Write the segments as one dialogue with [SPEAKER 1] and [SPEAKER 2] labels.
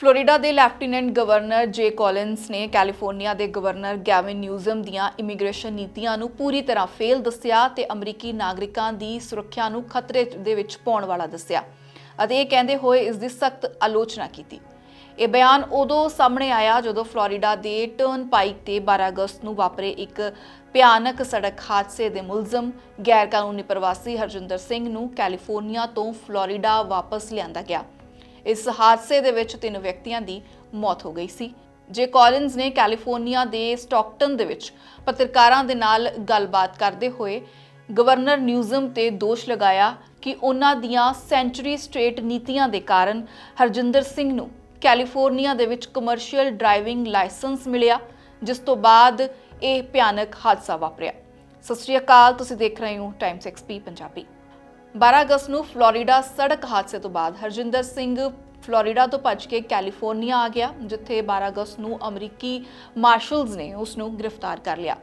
[SPEAKER 1] Florida ਦੇ lieutenant governor ਜੇ ਕੋਲਿੰਸ ਨੇ ਕੈਲੀਫੋਰਨੀਆ ਦੇ ਗਵਰਨਰ ਗੈਵਿਨ ਨਿਊਜ਼ਮ ਦੀਆਂ ਇਮੀਗ੍ਰੇਸ਼ਨ ਨੀਤੀਆਂ ਨੂੰ ਪੂਰੀ ਤਰ੍ਹਾਂ ਫੇਲ ਦੱਸਿਆ ਤੇ ਅਮਰੀਕੀ ਨਾਗਰਿਕਾਂ ਦੀ ਸੁਰੱਖਿਆ ਨੂੰ ਖਤਰੇ ਦੇ ਵਿੱਚ ਪਾਉਣ ਵਾਲਾ ਦੱਸਿਆ। ਅਤੇ ਇਹ ਕਹਿੰਦੇ ਹੋਏ ਇਸ ਦੀ ਸਖਤ ਆਲੋਚਨਾ ਕੀਤੀ। ਇਹ ਬਿਆਨ ਉਦੋਂ ਸਾਹਮਣੇ ਆਇਆ ਜਦੋਂ ਫਲੋਰੀਡਾ ਦੇ ਟਰਨ ਪਾਈਕ ਤੇ 12 ਅਗਸਤ ਨੂੰ ਵਾਪਰੇ ਇੱਕ ਭਿਆਨਕ ਸੜਕ ਹਾਦਸੇ ਦੇ ਮੁਲਜ਼ਮ ਗੈਰਕਾਨੂੰਨੀ ਪ੍ਰਵਾਸੀ ਹਰਜਿੰਦਰ ਸਿੰਘ ਨੂੰ ਕੈਲੀਫੋਰਨੀਆ ਤੋਂ ਫਲੋਰੀਡਾ ਵਾਪਸ ਲਿਆਂਦਾ ਗਿਆ। ਇਸ ਹਾਦਸੇ ਦੇ ਵਿੱਚ ਤਿੰਨ ਵਿਅਕਤੀਆਂ ਦੀ ਮੌਤ ਹੋ ਗਈ ਸੀ। ਜੇ ਕਾਲਿੰਸ ਨੇ ਕੈਲੀਫੋਰਨੀਆ ਦੇ ਸਟਾਕਟਨ ਦੇ ਵਿੱਚ ਪੱਤਰਕਾਰਾਂ ਦੇ ਨਾਲ ਗੱਲਬਾਤ ਕਰਦੇ ਹੋਏ ਗਵਰਨਰ ਨਿਊਜ਼ਮ ਤੇ ਦੋਸ਼ ਲਗਾਇਆ ਕਿ ਉਹਨਾਂ ਦੀਆਂ ਸੈਂਚੁਰੀ ਸਟੇਟ ਨੀਤੀਆਂ ਦੇ ਕਾਰਨ ਹਰਜਿੰਦਰ ਸਿੰਘ ਨੂੰ ਕੈਲੀਫੋਰਨੀਆ ਦੇ ਵਿੱਚ ਕਮਰਸ਼ੀਅਲ ਡਰਾਈਵਿੰਗ ਲਾਇਸੈਂਸ ਮਿਲਿਆ, ਜਿਸ ਤੋਂ ਬਾਅਦ ਇਹ ਭਿਆਨਕ ਹਾਦਸਾ ਵਾਪਰਿਆ। ਸਤਿ ਸ਼੍ਰੀ ਅਕਾਲ, ਤੁਸੀਂ ਦੇਖ ਰਹੇ ਹੋ ਟਾਈਮਸ ਐਕਸਪੀ ਪੰਜਾਬੀ। 12 ਅਗਸਤ ਨੂੰ ਫਲੋਰੀਡਾ ਸੜਕ ਹਾਦਸੇ ਤੋਂ ਬਾਅਦ ਹਰਜਿੰਦਰ ਸਿੰਘ ਫਲੋਰੀਡਾ ਤੋਂ ਭੱਜ ਕੇ ਕੈਲੀਫੋਰਨੀਆ ਆ ਗਿਆ, ਜਿੱਥੇ 12 ਅਗਸਤ ਨੂੰ ਅਮਰੀਕੀ ਮਾਰਸ਼ਲਸ ਨੇ ਉਸ ਨੂੰ ਗ੍ਰਿਫਤਾਰ ਕਰ ਲਿਆ।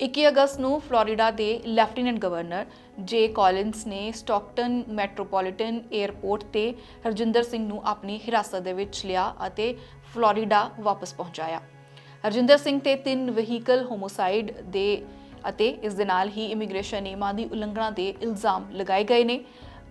[SPEAKER 1] 21 ਅਗਸਤ ਨੂੰ ਫਲੋਰੀਡਾ ਦੇ ਲੈਫਟੀਨੈਂਟ ਗਵਰਨਰ ਜੇ ਕਾਲਿੰਸ ਨੇ ਸਟਾਕਟਨ ਮੈਟਰੋਪੋਲੀਟਨ 에ਅਰਪੋਰਟ ਤੇ ਹਰਜਿੰਦਰ ਸਿੰਘ ਨੂੰ ਆਪਣੀ ਹਿਰਾਸਤ ਦੇ ਵਿੱਚ ਲਿਆ ਅਤੇ ਫਲੋਰੀਡਾ ਵਾਪਸ ਪਹੁੰਚਾਇਆ। ਹਰਜਿੰਦਰ ਸਿੰਘ ਤੇ ਤਿੰਨ ਵਹੀਕਲ ਹੋਮੋਸਾਈਡ ਦੇ ਅਤੇ ਇਸ ਦੇ ਨਾਲ ਹੀ ਇਮੀਗ੍ਰੇਸ਼ਨ ਨਿਯਮਾਂ ਦੀ ਉਲੰਘਣਾ ਦੇ ਇਲਜ਼ਾਮ ਲਗਾਏ ਗਏ ਨੇ।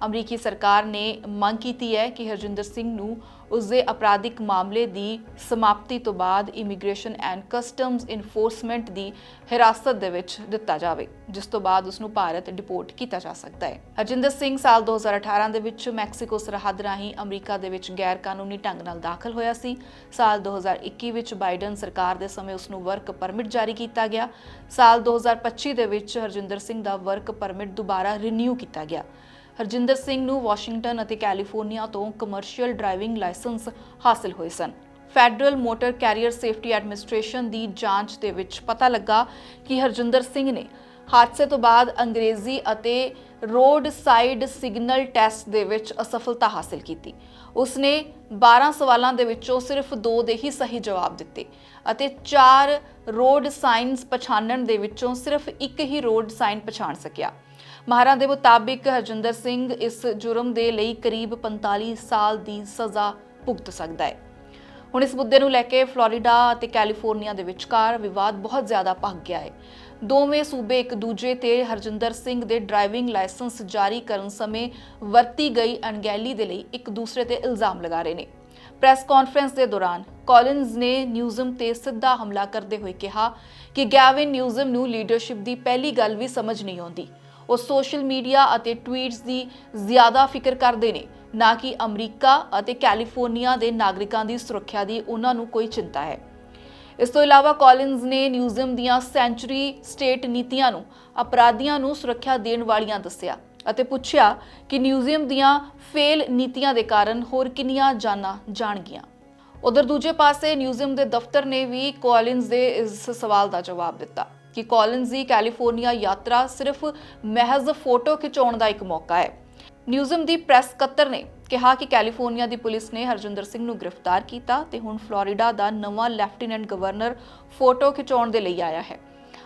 [SPEAKER 1] ਅਮਰੀਕੀ ਸਰਕਾਰ ਨੇ ਮੰਗ ਕੀਤੀ ਹੈ ਕਿ ਹਰਜਿੰਦਰ ਸਿੰਘ ਨੂੰ ਉਸ ਦੇ ਅਪਰਾਧਿਕ ਮਾਮਲੇ ਦੀ ਸਮਾਪਤੀ ਤੋਂ ਬਾਅਦ ਇਮੀਗ੍ਰੇਸ਼ਨ ਐਂਡ ਕਸਟਮਸ ਇਨਫੋਰਸਮੈਂਟ ਦੀ ਹਿਰਾਸਤ ਦੇ ਵਿੱਚ ਦਿੱਤਾ ਜਾਵੇ, ਜਿਸ ਤੋਂ ਬਾਅਦ ਉਸ ਨੂੰ ਭਾਰਤ ਡਿਪੋਰਟ ਕੀਤਾ ਜਾ ਸਕਦਾ ਹੈ। ਹਰਜਿੰਦਰ ਸਿੰਘ ਸਾਲ 2018 ਦੇ ਵਿੱਚ ਮੈਕਸੀਕੋ ਸਰਹੱਦ ਰਾਹੀਂ ਅਮਰੀਕਾ ਦੇ ਵਿੱਚ ਗੈਰ ਕਾਨੂੰਨੀ ਢੰਗ ਨਾਲ ਦਾਖਲ ਹੋਇਆ ਸੀ। ਸਾਲ 2021 ਵਿੱਚ ਬਾਈਡਨ ਸਰਕਾਰ ਦੇ ਸਮੇਂ ਉਸ ਨੂੰ ਵਰਕ ਪਰਮਿਟ ਜਾਰੀ ਕੀਤਾ ਗਿਆ। ਸਾਲ 2025 ਦੇ ਵਿੱਚ ਹਰਜਿੰਦਰ ਸਿੰਘ ਦਾ ਵਰਕ ਪਰਮਿਟ ਦੁਬਾਰਾ ਰੀਨਿਊ ਕੀਤਾ ਗਿਆ। ਹਰਜਿੰਦਰ ਸਿੰਘ ਨੂੰ ਵਾਸ਼ਿੰਗਟਨ ਅਤੇ ਕੈਲੀਫੋਰਨੀਆ ਤੋਂ ਕਮਰਸ਼ੀਅਲ ਡਰਾਈਵਿੰਗ ਲਾਇਸੈਂਸ ਹਾਸਲ ਹੋਏ ਸਨ। Federal motor carrier safety administration ਦੀ ਜਾਂਚ ਦੇ ਵਿੱਚ ਪਤਾ ਲੱਗਾ ਕਿ ਹਰਜਿੰਦਰ ਸਿੰਘ ਨੇ ਹਾਦਸੇ ਤੋਂ ਬਾਅਦ ਅੰਗਰੇਜ਼ੀ ਅਤੇ ਰੋਡ ਸਾਈਡ ਸਿਗਨਲ ਟੈਸਟ ਦੇ ਵਿੱਚ ਅਸਫਲਤਾ ਹਾਸਲ ਕੀਤੀ। ਉਸਨੇ 12 ਸਵਾਲਾਂ ਦੇ ਵਿੱਚੋਂ ਸਿਰਫ 2 ਦੇ ਹੀ ਸਹੀ ਜਵਾਬ ਦਿੱਤੇ ਅਤੇ 4 ਰੋਡ ਸਾਈਨਸ ਪਛਾਣਨ ਦੇ ਵਿੱਚੋਂ ਸਿਰਫ ਇੱਕ ਹੀ ਰੋਡ ਸਾਈਨ ਪਛਾਣ ਸਕਿਆ। ਮਾਹਰਾਂ ਦੇ ਮੁਤਾਬਿਕ ਹਰਜਿੰਦਰ ਸਿੰਘ ਇਸ ਜੁਰਮ ਦੇ ਲਈ ਕਰੀਬ 45 ਸਾਲ ਦੀ ਸਜ਼ਾ ਭੁਗਤ ਸਕਦਾ ਹੈ। ਹੁਣ ਇਸ ਮੁੱਦੇ ਨੂੰ ਲੈ ਕੇ ਫਲੋਰੀਡਾ ਅਤੇ ਕੈਲੀਫੋਰਨੀਆ ਦੇ ਵਿਚਕਾਰ ਵਿਵਾਦ ਬਹੁਤ ਜ਼ਿਆਦਾ ਭਖ ਗਿਆ ਹੈ। ਦੋਵੇਂ ਸੂਬੇ ਇੱਕ ਦੂਜੇ ਤੇ ਹਰਜਿੰਦਰ ਸਿੰਘ ਦੇ ਡਰਾਈਵਿੰਗ ਲਾਇਸੈਂਸ ਜਾਰੀ ਕਰਨ ਸਮੇਂ ਵਰਤੀ ਗਈ ਅਣਗਹਿਲੀ ਦੇ ਲਈ ਇੱਕ ਦੂਸਰੇ ਤੇ ਇਲਜ਼ਾਮ ਲਗਾ ਰਹੇ ਨੇ। ਪ੍ਰੈਸ ਕਾਨਫਰੰਸ ਦੇ ਦੌਰਾਨ ਕਾਲਿੰਸ ਨੇ ਨਿਊਜ਼ਮ ਤੇ ਸਿੱਧਾ ਹਮਲਾ ਕਰਦੇ ਹੋਏ ਕਿਹਾ ਕਿ ਗੈਵਿਨ ਨਿਊਜ਼ਮ ਨੂੰ ਲੀਡਰਸ਼ਿਪ ਦੀ ਪਹਿਲੀ ਗੱਲ ਵੀ ਸਮਝ ਨਹੀਂ ਆਉਂਦੀ। ਉਹ ਸੋਸ਼ਲ ਮੀਡੀਆ ਅਤੇ ਟਵੀਟਸ ਦੀ ਜ਼ਿਆਦਾ ਫਿਕਰ ਕਰਦੇ ਨੇ, ਨਾ ਕਿ ਅਮਰੀਕਾ ਅਤੇ ਕੈਲੀਫੋਰਨੀਆ ਦੇ ਨਾਗਰਿਕਾਂ ਦੀ ਸੁਰੱਖਿਆ ਦੀ ਉਹਨਾਂ ਨੂੰ ਕੋਈ ਚਿੰਤਾ ਹੈ। ਇਸ ਤੋਂ ਇਲਾਵਾ ਕਾਲਿੰਸ ਨੇ ਨਿਊਜ਼ਮ ਦੀਆਂ ਸੈਂਚੁਰੀ ਸਟੇਟ ਨੀਤੀਆਂ ਨੂੰ, ਅਪਰਾਧੀਆਂ ਨੂੰ ਸੁਰੱਖਿਆ ਦੇਣ ਵਾਲੀਆਂ ਦੱਸਿਆ ਅਤੇ ਪੁੱਛਿਆ ਕਿ ਨਿਊਜ਼ੀਅਮ ਦੀਆਂ ਫੇਲ ਨੀਤੀਆਂ ਦੇ ਕਾਰਨ ਹੋਰ ਕਿੰਨੀਆਂ ਜਾਨਾਂ ਜਾਣਗੀਆਂ। ਉਧਰ ਦੂਜੇ ਪਾਸੇ ਨਿਊਜ਼ੀਅਮ ਦੇ ਦਫ਼ਤਰ ਨੇ ਵੀ ਕਾਲਿੰਸ ਦੇ ਇਸ ਸਵਾਲ ਦਾ ਜਵਾਬ ਦਿੱਤਾ। ਕਿ ਕਾਲਿੰਸ ਦੀ ਕੈਲੀਫੋਰਨੀਆ ਯਾਤਰਾ ਸਿਰਫ ਮਹਿਜ਼ ਫੋਟੋ ਖਿਚਾਉਣ ਦਾ ਇੱਕ ਮੌਕਾ ਹੈ। ਨਿਊਜ਼ਮ ਦੀ ਪ੍ਰੈਸ ਸਕੱਤਰ ਨੇ ਕਿਹਾ ਕਿ ਕੈਲੀਫੋਰਨੀਆ ਦੀ ਪੁਲਿਸ ਨੇ ਹਰਜਿੰਦਰ ਸਿੰਘ ਨੂੰ ਗ੍ਰਿਫਤਾਰ ਕੀਤਾ ਤੇ ਹੁਣ ਫਲੋਰੀਡਾ ਦਾ ਨਵਾਂ ਲੈਫਟੀਨੈਂਟ ਗਵਰਨਰ ਫੋਟੋ ਖਿਚਾਉਣ ਦੇ ਲਈ ਆਇਆ ਹੈ।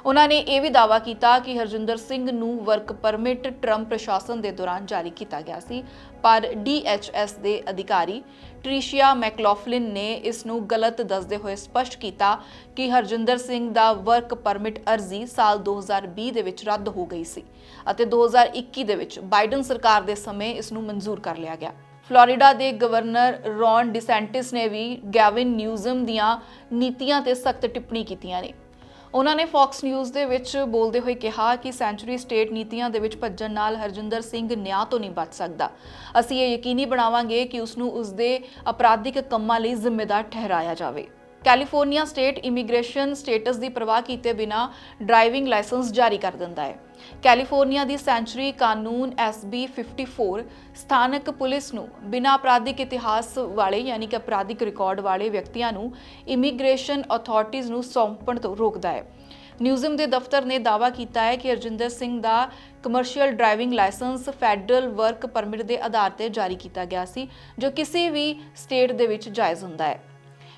[SPEAKER 1] ਉਹਨਾਂ ਨੇ ਇਹ ਵੀ ਦਾਅਵਾ ਕੀਤਾ ਕਿ ਹਰਜਿੰਦਰ ਸਿੰਘ ਨੂੰ ਵਰਕ ਪਰਮਿਟ ਟਰੰਪ ਪ੍ਰਸ਼ਾਸਨ ਦੇ ਦੌਰਾਨ ਜਾਰੀ ਕੀਤਾ ਗਿਆ ਸੀ, ਪਰ DHS ਦੇ ਅਧਿਕਾਰੀ ਟ੍ਰਿਸ਼ੀਆ ਮੈਕਲੌਫਲਿਨ ਨੇ ਇਸ ਨੂੰ ਗਲਤ ਦੱਸਦੇ ਹੋਏ ਸਪਸ਼ਟ ਕੀਤਾ ਕਿ ਹਰਜਿੰਦਰ ਸਿੰਘ ਦਾ ਵਰਕ ਪਰਮਿਟ ਅਰਜ਼ੀ ਸਾਲ 2020 ਦੇ ਵਿੱਚ ਰੱਦ ਹੋ ਗਈ ਸੀ ਅਤੇ 2021 ਦੇ ਵਿੱਚ ਬਾਈਡਨ ਸਰਕਾਰ ਦੇ ਸਮੇਂ ਇਸ ਨੂੰ ਮਨਜ਼ੂਰ ਕਰ ਲਿਆ ਗਿਆ। ਫਲੋਰੀਡਾ ਦੇ ਗਵਰਨਰ ਰੌਨ ਡਿਸੈਂਟਿਸ ਨੇ ਵੀ ਗੈਵਿਨ ਨਿਊਜ਼ਮ ਦੀਆਂ ਨੀਤੀਆਂ ਤੇ ਸਖਤ ਟਿੱਪਣੀ ਕੀਤੀਆਂ ਨੇ। ਉਹਨਾਂ ਨੇ ਫੌਕਸ ਨਿਊਜ਼ ਦੇ ਵਿੱਚ ਬੋਲਦੇ ਹੋਏ ਕਿਹਾ ਕਿ ਸੈਂਚੁਰੀ ਸਟੇਟ ਨੀਤੀਆਂ ਦੇ ਵਿੱਚ ਭੱਜਣ ਨਾਲ ਹਰਜਿੰਦਰ ਸਿੰਘ ਨਿਆਂ ਤੋਂ ਨਹੀਂ ਬਚ ਸਕਦਾ। ਅਸੀਂ ਇਹ ਯਕੀਨੀ ਬਣਾਵਾਂਗੇ ਕਿ ਉਸ ਨੂੰ ਉਸ ਦੇ ਅਪਰਾਧਿਕ ਕੰਮਾਂ ਲਈ ਜ਼ਿੰਮੇਦਾਰ ਠਹਿਰਾਇਆ ਜਾਵੇ। ਕੈਲੀਫੋਰਨੀਆ ਸਟੇਟ ਇਮੀਗ੍ਰੇਸ਼ਨ ਸਟੇਟਸ ਦੀ ਪਰਵਾਹ ਕੀਤੇ ਬਿਨਾ ਡਰਾਈਵਿੰਗ ਲਾਇਸੈਂਸ ਜਾਰੀ ਕਰ ਦਿੰਦਾ ਹੈ। ਕੈਲੀਫੋਰਨੀਆ ਦੀ ਸੈਂਚੁਰੀ ਕਾਨੂੰਨ SB 54 ਸਥਾਨਕ ਪੁਲਿਸ ਨੂੰ ਬਿਨਾਂ ਅਪਰਾਧਿਕ ਇਤਿਹਾਸ ਵਾਲੇ ਯਾਨੀ ਕਿ ਅਪਰਾਧਿਕ ਰਿਕਾਰਡ ਵਾਲੇ ਵਿਅਕਤੀਆਂ ਨੂੰ ਇਮੀਗ੍ਰੇਸ਼ਨ ਅਥਾਰਟੀਆਂ ਨੂੰ ਸੌਂਪਣ ਤੋਂ ਰੋਕਦਾ ਹੈ। ਨਿਊਜ਼ਮ ਦੇ ਦਫ਼ਤਰ ਨੇ ਦਾਅਵਾ ਕੀਤਾ ਹੈ ਕਿ ਅਰਜਿੰਦਰ ਸਿੰਘ ਦਾ commercial driving licence federal work permit ਦੇ ਆਧਾਰ ਤੇ ਜਾਰੀ ਕੀਤਾ ਗਿਆ ਸੀ, ਜੋ ਕਿਸੇ ਵੀ ਸਟੇਟ ਦੇ ਵਿੱਚ ਜਾਇਜ਼ ਹੁੰਦਾ ਹੈ।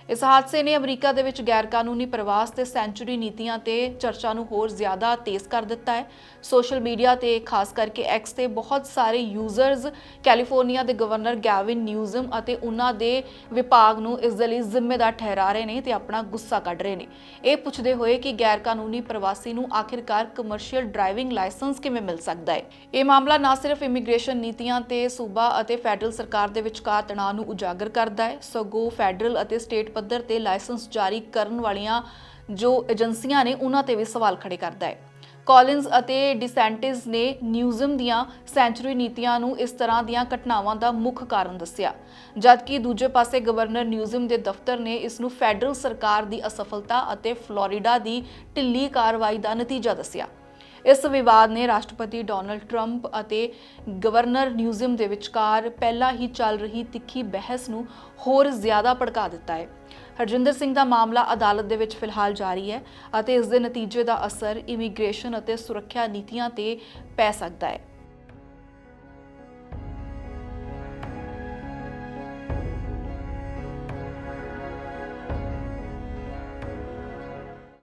[SPEAKER 1] ਇਸ ਹਾਦਸੇ ਨੇ ਅਮਰੀਕਾ ਦੇ ਵਿੱਚ ਗੈਰਕਾਨੂੰਨੀ ਪ੍ਰਵਾਸ ਤੇ ਸੈਂਚੁਰੀ ਨੀਤੀਆਂ ਤੇ ਚਰਚਾ ਨੂੰ ਹੋਰ ਜ਼ਿਆਦਾ ਤੇਜ਼ ਕਰ ਦਿੱਤਾ ਹੈ। ਸੋਸ਼ਲ ਮੀਡੀਆ ਤੇ ਖਾਸ ਕਰਕੇ ਐਕਸ ਤੇ ਬਹੁਤ ਸਾਰੇ ਯੂਜ਼ਰਸ ਕੈਲੀਫੋਰਨੀਆ ਦੇ ਗਵਰਨਰ ਗੈਵਿਨ ਨਿਊਜ਼ਮ ਅਤੇ ਉਹਨਾਂ ਦੇ ਵਿਭਾਗ ਨੂੰ ਇਸ ਦੇ ਲਈ ਜ਼ਿੰਮੇਦਾਰ ਠਹਿਰਾ ਰਹੇ ਨੇ ਤੇ ਆਪਣਾ ਗੁੱਸਾ ਕੱਢ ਰਹੇ ਨੇ। ਇਹ ਪੁੱਛਦੇ ਹੋਏ ਕਿ ਗੈਰਕਾਨੂੰਨੀ ਪ੍ਰਵਾਸੀ ਨੂੰ ਆਖਿਰਕਾਰ ਕਮਰਸ਼ੀਅਲ ਡਰਾਈਵਿੰਗ ਲਾਇਸੈਂਸ ਕਿਵੇਂ ਮਿਲ ਸਕਦਾ ਹੈ? ਇਹ ਮਾਮਲਾ ਨਾ ਸਿਰਫ ਇਮੀਗ੍ਰੇਸ਼ਨ ਨੀਤੀਆਂ ਤੇ ਸੂਬਾ ਅਤੇ ਫੈਡਰਲ ਸਰਕਾਰ ਦੇ ਵਿਚਕਾਰ ਤਣਾਅ ਨੂੰ ਉਜਾਗਰ ਕਰਦਾ ਹੈ, ਸਗੋਂ ਫੈਡਰਲ ਅਤੇ ਸਟੇਟ ਪੱਧਰ ਤੇ ਲਾਇਸੈਂਸ ਜਾਰੀ ਕਰਨ ਵਾਲੀਆਂ ਜੋ ਏਜੰਸੀਆਂ ਨੇ ਉਹਨਾਂ ਤੇ ਵੀ ਸਵਾਲ ਖੜੇ ਕਰਦਾ ਹੈ। ਕਾਲਿੰਸ ਅਤੇ ਡਿਸੈਂਟਿਸ ਨੇ ਨਿਊਜ਼ਮ ਦੀਆਂ ਸੈਂਚੁਰੀ ਨੀਤੀਆਂ ਨੂੰ ਇਸ ਤਰ੍ਹਾਂ ਦੀਆਂ ਘਟਨਾਵਾਂ ਦਾ ਮੁੱਖ ਕਾਰਨ ਦੱਸਿਆ। ਜਦਕਿ ਦੂਜੇ ਪਾਸੇ ਗਵਰਨਰ ਨਿਊਜ਼ਮ ਦੇ ਦਫ਼ਤਰ ਨੇ ਇਸ ਨੂੰ ਫੈਡਰਲ ਸਰਕਾਰ ਦੀ ਅਸਫਲਤਾ ਅਤੇ ਫਲੋਰੀਡਾ ਦੀ ਢਿੱਲੀ ਕਾਰਵਾਈ ਦਾ ਨਤੀਜਾ ਦੱਸਿਆ। ਇਸ ਵਿਵਾਦ ਨੇ ਰਾਸ਼ਟਰਪਤੀ ਡੋਨਲਡ ਟਰੰਪ ਅਤੇ ਗਵਰਨਰ ਨਿਊਜ਼ੀਅਮ ਦੇ ਵਿਚਕਾਰ ਪਹਿਲਾਂ ਹੀ ਚੱਲ ਰਹੀ ਤਿੱਖੀ ਬਹਿਸ ਨੂੰ ਹੋਰ ਜ਼ਿਆਦਾ ਭੜਕਾ ਦਿੱਤਾ ਹੈ। ਹਰਜਿੰਦਰ ਸਿੰਘ ਦਾ ਮਾਮਲਾ ਅਦਾਲਤ ਦੇ ਵਿੱਚ ਫਿਲਹਾਲ ਜਾਰੀ ਹੈ ਅਤੇ ਇਸ ਦੇ ਨਤੀਜੇ ਦਾ ਅਸਰ ਇਮੀਗ੍ਰੇਸ਼ਨ ਅਤੇ ਸੁਰੱਖਿਆ ਨੀਤੀਆਂ ਤੇ ਪੈ ਸਕਦਾ ਹੈ।